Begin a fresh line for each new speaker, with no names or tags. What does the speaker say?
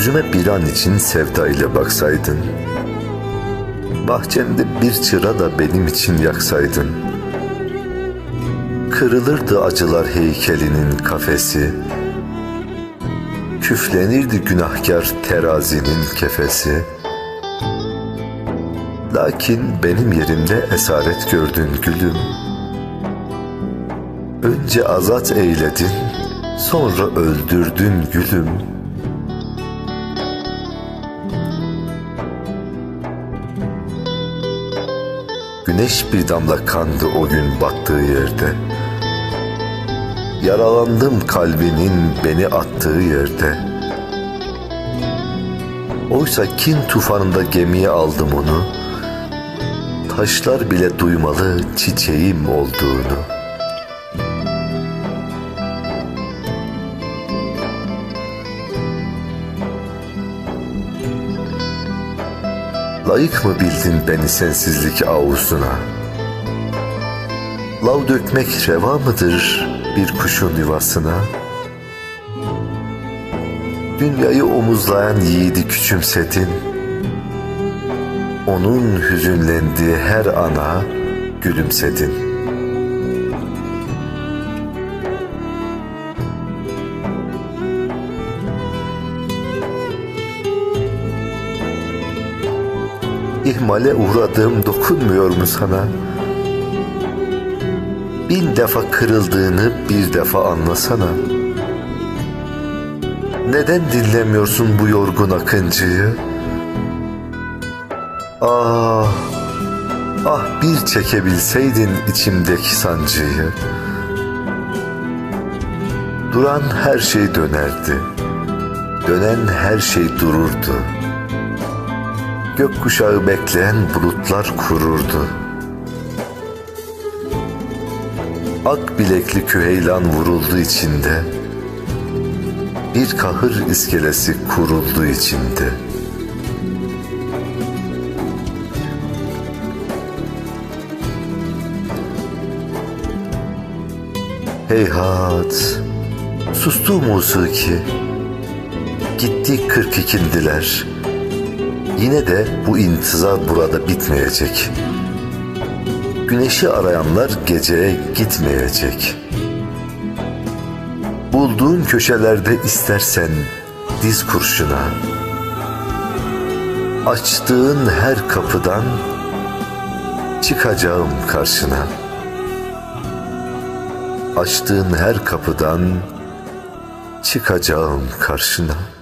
Yüzüme bir an için sevda ile baksaydın. Bahçemde bir çıra da benim için yaksaydın. Kırılırdı acılar heykelinin kafesi. Küflenirdi günahkar terazinin kefesi. Lakin benim yerimde esaret gördün gülüm. Önce azat eyledin, sonra öldürdün gülüm. Güneş bir damla kandı o gün battığı yerde. Yaralandım kalbinin beni attığı yerde. Oysa kin tufanında gemiye aldım onu. Taşlar bile duymalı çiçeğim olduğunu. Layık mı bildin beni sensizlik avlusuna? Lav dökmek reva mıdır bir kuşun yuvasına? Dünyayı omuzlayan yiğidi küçümsedin. Onun hüzünlendiği her ana gülümsedin. İhmale uğradığım dokunmuyor mu sana? Bin defa kırıldığını bir defa anlasana. Neden dinlemiyorsun bu yorgun akıncıyı? Ah, ah bir çekebilseydin içimdeki sancıyı. Duran her şey dönerdi. Dönen her şey dururdu. Gökkuşağı bekleyen bulutlar kururdu. Ak bilekli küheylan vuruldu içinde. Bir kahır iskelesi kuruldu içinde. Heyhat, sustu musiki. Gitti kırk ikindiler. Yine de bu intizar burada bitmeyecek. Güneşi arayanlar geceye gitmeyecek. Bulduğun köşelerde istersen diz kurşuna. Açtığın her kapıdan çıkacağım karşına. Açtığın her kapıdan çıkacağım karşına.